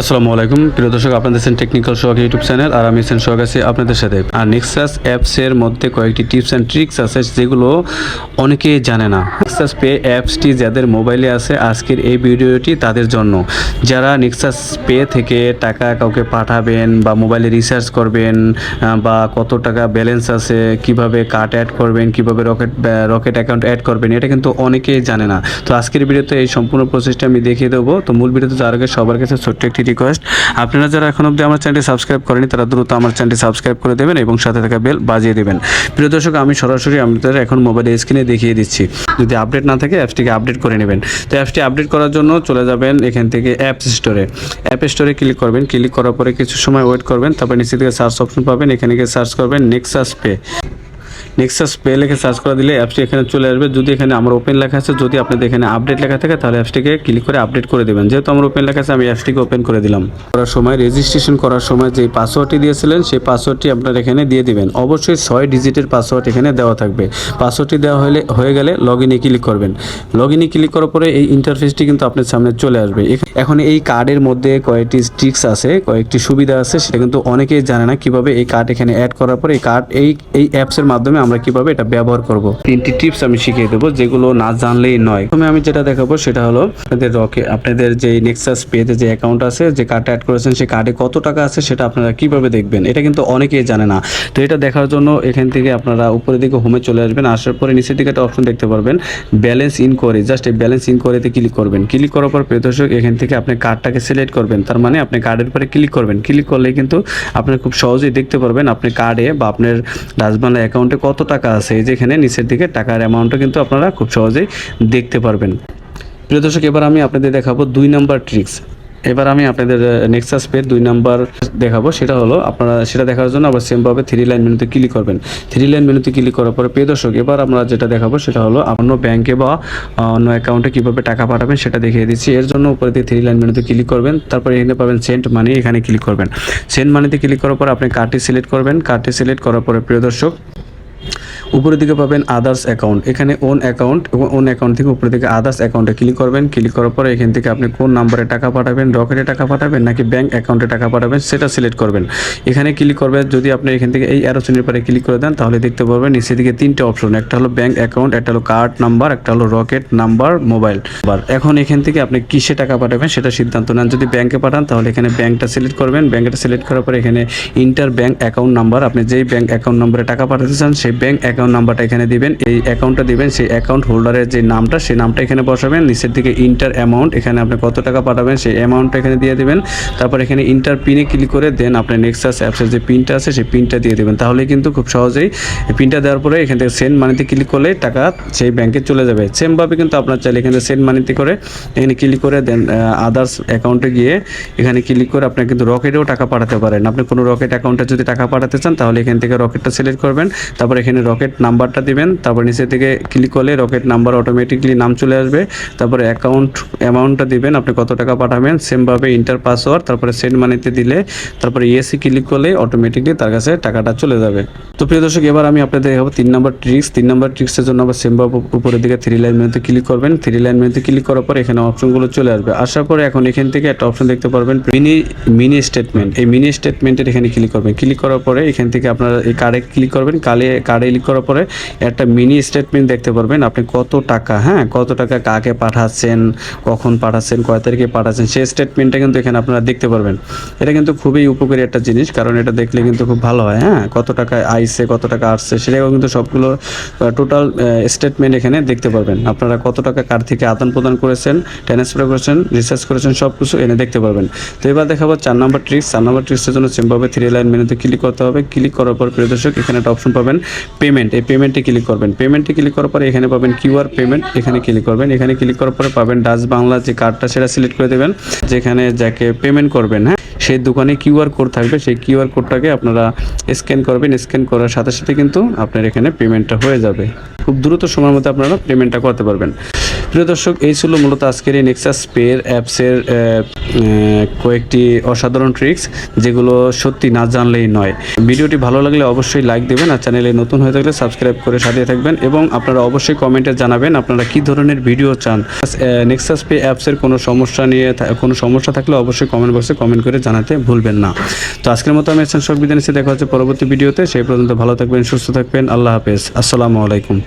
আসসালামু আলাইকুম। প্রিয় দর্শক, আপনাদের সেন টেকনিক্যাল শোক ইউটিউব চ্যানেল আর আমি সেন শোক আছি আপনাদের সাথে। আর নেক্সাস অ্যাপসের মধ্যে কয়েকটি টিপস অ্যান্ড ট্রিক্স আছে যেগুলো অনেকেই জানে না। নেক্সাস পে অ্যাপসটি যাদের মোবাইলে আছে আজকের এই ভিডিওটি তাদের জন্য। যারা নেক্সাস পে থেকে টাকা কাউকে পাঠাবেন বা মোবাইলে রিচার্জ করবেন বা কত টাকা ব্যালেন্স আছে, কীভাবে কার্ড অ্যাড করবেন, কীভাবে রকেট রকেট অ্যাকাউন্ট অ্যাড করবেন, এটা কিন্তু অনেকেই জানে না। তো আজকের ভিডিওতে এই সম্পূর্ণ প্রসেসটা আমি দেখিয়ে দেবো। তো মূল ভিডিওতে যাওয়ার আগে সবার কাছে ছোট্ট একটি রিকোয়েস্ট আপনারা যারা এখন অবধি আমার চ্যানেলটি সাবস্ক্রাইব করেনি তারা দ্রুত আমার চ্যানেলটি সাবস্ক্রাইব করে দেবেন এবং সাথে থাকা বেল বাজিয়ে দেবেন। প্রিয় দর্শক, আমি সরাসরি আপনাদের এখন মোবাইলে স্ক্রিনে দেখিয়ে দিচ্ছি। যদি আপডেট না থাকে অ্যাপসটিকে আপডেট করে নেবেন। তো অ্যাপসটি আপডেট করার জন্য চলে যাবেন এখান থেকে অ্যাপ স্টোরে অ্যাপ স্টোরে ক্লিক করবেন। ক্লিক করার পরে কিছু সময় ওয়েট করবেন। তারপর নিচে থেকে সার্চ অপশন পাবেন। এখানে গিয়ে সার্চ করবেন নেক্সাস পে নেক্সাস পে লেখে সার্চ করে দিলে অ্যাপসটি এখানে চলে আসবে। যদি এখানে আমার ওপেন লেখা আছে, যদি আপনাদের এখানে আপডেট লেখা থাকে, তাহলে অ্যাপসটিকে ক্লিক করে আপডেট করে দেবেন। যেহেতু আমার ওপেন লেখা আছে, আমি অ্যাপসটিকে ওপেন করে দিলাম। করার সময় রেজিস্ট্রেশন করার সময় যে পাসওয়ার্ডটি দিয়েছিলেন, সেই পাসওয়ার্ডটি আপনার এখানে দিয়ে দিবেন। অবশ্যই ছয় ডিজিটের পাসওয়ার্ড এখানে দেওয়া থাকবে। পাসওয়ার্ডটি দেওয়া হলে, হয়ে গেলে লগ ইনে ক্লিক করবেন। লগ ইনে ক্লিক করার পরে এই ইন্টারফেসটি কিন্তু আপনার সামনে চলে আসবে। এখন এই কার্ডের মধ্যে কয়েকটি ট্রিক্স আছে, কয়েকটি সুবিধা আছে, সেটা কিন্তু অনেকেই জানে না কীভাবে এই কার্ড এখানে অ্যাড করার পরে এই কার্ড এই এই অ্যাপসের মাধ্যমে আমরা কীভাবে এটা ব্যবহার করব? তিনটি টিপস আমি শিখিয়ে দেবো, যেগুলো না জানলেই নয়। প্রথমে আমি যেটা দেখাবো সেটা হলো, আপনাদের রকে আপনাদের যে নেক্সাস পেতে যে অ্যাকাউন্ট আছে, যে কার্ডটা অ্যাড করেছেন সেই কার্ডে কত টাকা আছে সেটা আপনারা কীভাবে দেখবেন? এটা কিন্তু অনেকেই জানে না। তো এটা দেখার জন্য এখান থেকে আপনারা উপরের দিকে হোমে চলে আসবেন, আসার পরে নিচের দিকে একটা অপশন দেখতে পারবেন ব্যালেন্স ইনকোয়ারি জাস্ট এই ব্যালেন্স ইনকোয়ারিতে ক্লিক করবেন। ক্লিক করার পর প্রিয় দর্শক এখান থেকে আপনি কার্ডটাকে সিলেক্ট করবেন। তার মানে আপনি কার্ডের উপরে ক্লিক করবেন। ক্লিক করলে কিন্তু আপনি খুব সহজেই দেখতে পারবেন, আপনি কার্ডে বা আপনার ডাচবাংলা অ্যাকাউন্টে কত টাকা আছে? এই যে এখানে নিচের দিকে টাকার অ্যামাউন্টটা কিন্তু আপনারা খুব সহজেই দেখতে পারবেন। প্রিয় দর্শক, এবার আমি আপনাদের দেখাবো দুই নাম্বার ট্রিক্স এবার আমি আপনাদের নেক্সাস পের দুই নাম্বার দেখাবো। সেটা হলো আপনারা, সেটা দেখার জন্য আবার সেমভাবে থ্রি লাইন মেনুতে ক্লিক করবেন। থ্রি লাইন মেনুতে ক্লিক করার পরে, প্রিয় দর্শক, এবার আমরা যেটা দেখাবো সেটা হলো অন্য ব্যাংকে বা অন্য অ্যাকাউন্টে কীভাবে টাকা পাঠাবেন সেটা দেখিয়ে দিচ্ছি। এর জন্য উপরে দিয়ে থ্রি লাইন মেনুতে ক্লিক করবেন। তারপরে এখানে পাবেন সেন্ট মানি এখানে ক্লিক করবেন। সেন্ট মানিতে ক্লিক করার পর আপনি কার্ডটি সিলেক্ট করবেন। কার্ডটি সিলেক্ট করার পরে, প্রিয় দর্শক উপরের দিকে পাবেন আদার্স অ্যাকাউন্ট এখানে ওন অ্যাকাউন্ট এবং ওন অ্যাকাউন্ট থেকে উপরের দিকে আদার্স অ্যাকাউন্টে ক্লিক করবেন। ক্লিক করার পরে এখান থেকে আপনি কোন নাম্বারে টাকা পাঠাবেন রকেটে টাকা পাঠাবেন নাকি ব্যাংক অ্যাকাউন্টে টাকা পাঠাবেন, সেটা সিলেক্ট করবেন। এখানে ক্লিক করবেন যদি আপনি এখান থেকে এই অ্যারো চিহ্নের পরে ক্লিক করে দেন, তাহলে দেখতে পারবেন নিচের দিকে তিনটে অপশন একটা হলো ব্যাংক অ্যাকাউন্ট একটা হলো কার্ড নাম্বার একটা হলো রকেট নাম্বার মোবাইল নাম্বার এখন এখান থেকে আপনি কিসে টাকা পাঠাবেন সেটা সিদ্ধান্ত নেন। যদি ব্যাংকে পাঠান, তাহলে এখানে ব্যাংকটা সিলেক্ট করবেন। ব্যাংকটা সিলেক্ট করার পরে এখানে ইন্টার ব্যাংক অ্যাকাউন্ট নাম্বার আপনি যেই ব্যাংক অ্যাকাউন্ট নাম্বারে টাকা পাঠাতে চান, সেই ব্যাংক অ্যাকাউন্ট নাম্বারটা এখানে দিবেন। এই অ্যাকাউন্টটা দিবেন, সেই অ্যাকাউন্ট হোল্ডারের যে নামটা, সেই নামটা এখানে বসাবেন। নিচের দিকে ইন্টার অ্যামাউন্ট এখানে আপনি কত টাকা পাঠাবেন, সেই অ্যামাউন্টটা এখানে দিয়ে দেবেন। তারপর এখানে ইন্টার পিনে ক্লিক করে দেন আপনার নেক্সাস অ্যাপসের যে পিনটা আছে, সেই পিনটা দিয়ে দেবেন। তাহলে কিন্তু খুব সহজেই পিনটা দেওয়ার পরে এখান থেকে সেন্ড মানিতে ক্লিক করলে টাকা সেই ব্যাংকে চলে যাবে। সেমভাবে কিন্তু আপনার চাইলে এখানে সেন্ড মানিতে করে এখানে ক্লিক করে দেন আদার্স অ্যাকাউন্টে গিয়ে এখানে ক্লিক করে আপনি কিন্তু রকেটেও টাকা পাঠাতে পারেন। আপনি কোনো রকেট অ্যাকাউন্টে যদি টাকা পাঠাতে চান, তাহলে এখান থেকে রকেটটা সিলেক্ট করবেন। তারপর এখানে রকেট নাম্বারটা দিবেন, তারপর নিচে থেকে ক্লিক করলে রকেট নাম্বার অটোমেটিকলি নাম চলে আসবে। তারপরে অ্যাকাউন্ট অ্যামাউন্টটা দিবেন, আপনি কত টাকা পাঠাবেন সেমভাবে ইন্টার পাসওয়ার্ড তারপরে সেন্ড মানিতে দিলে, তারপরে ইএসি ক্লিক করলে অটোমেটিকলি তার কাছে টাকাটা চলে যাবে। তো প্রিয় দর্শক, এবার আমি আপনাদের দেখাবো তিন নম্বর ট্রিক্স তিন নম্বর ট্রিক্সের জন্য আবার সেমভাবে উপরের দিকে থ্রি লাইন মেনুতে ক্লিক করবেন। থ্রি লাইন মেনুতে ক্লিক করার পর এখানে অপশনগুলো চলে আসবে। আসার পরে এখন এখান থেকে একটা অপশন দেখতে পারবেন মিনি মিনি স্টেটমেন্ট এই মিনি স্টেটমেন্টের এখানে ক্লিক করবেন। ক্লিক করার পরে এখান থেকে আপনারা এই কার্ডে ক্লিক করবেন। কালে কার্ডে ক্লিক করার পরে একটা মিনি স্টেটমেন্ট দেখতে পারবেন। আপনি কত টাকা হ্যাঁ কত টাকা কাকে পাঠাচ্ছেন, কখন পাঠাচ্ছেন, কয় তারিখে পাঠাচ্ছেন, সেই স্টেটমেন্টটা কিন্তু এখানে আপনারা দেখতে পারবেন। এটা কিন্তু খুবই উপকারী একটা জিনিস, কারণ এটা দেখলে কিন্তু খুব ভালো হয় হ্যাঁ কত টাকা আইসে কত টাকা আসছে, সেটাও কিন্তু সবগুলো টোটাল স্টেটমেন্ট এখানে দেখতে পারবেন। আপনারা কত টাকা কার থেকে আদান প্রদান করেছেন ট্রান্সফার করেছেন রিসার্চ করেছেন সব কিছু এনে দেখতে পারবেন। তো এবার দেখাবো চার নম্বর ট্রিক্স চার নম্বর ট্রিক্সের জন্য সেমভাবে থ্রি লাইন মেনুতে ক্লিক করতে হবে। ক্লিক করার পর প্রিয় দর্শক, এখানে একটা অপশন পাবেন পেমেন্ট এই পেমেন্টে ক্লিক করবেন। পেমেন্টে ক্লিক করার পরে এখানে পাবেন কিউআর পেমেন্ট এখানে ক্লিক করবেন। এখানে ক্লিক করার পরে পাবেন ডাচ বাংলা যে কার্ডটা সেটা সিলেক্ট করে দেবেন। যেখানে যাকে পেমেন্ট করবেন হ্যাঁ? সেই দোকানে কিউআর কোড থাকবে। সেই কিউআর কোডটাকে আপনারা স্ক্যান করবেন। স্ক্যান করার সাথে সাথে কিন্তু আপনার এখানে পেমেন্টটা হয়ে যাবে। খুব দ্রুত সময়ের মধ্যে আপনারা পেমেন্টটা করতে পারবেন। প্রিয় দর্শক, এই ছিল মূলত আজকের এই নেক্সাস পের অ্যাপসের কয়েকটি অসাধারণ ট্রিক্স যেগুলো সত্যি না জানলেই নয়। ভিডিওটি ভালো লাগলে অবশ্যই লাইক দেবেন আর চ্যানেলে নতুন হয়ে থাকলে সাবস্ক্রাইব করে সাথে থাকবেন এবং আপনারা অবশ্যই কমেন্টে জানাবেন আপনারা কি ধরনের ভিডিও চান। নেক্সাস পে অ্যাপসের কোনো সমস্যা নিয়ে কোনো সমস্যা থাকলে অবশ্যই কমেন্ট বক্সে কমেন্ট করে জানাতে ভুলবেন না। তো আজকের মতো আমি এসেন বিদায় নিচ্ছি, দেখা হচ্ছে পরবর্তী ভিডিওতে সেই পর্যন্ত ভালো থাকবেন, সুস্থ থাকবেন, আল্লাহ হাফেজ। আসসালামু আলাইকুম।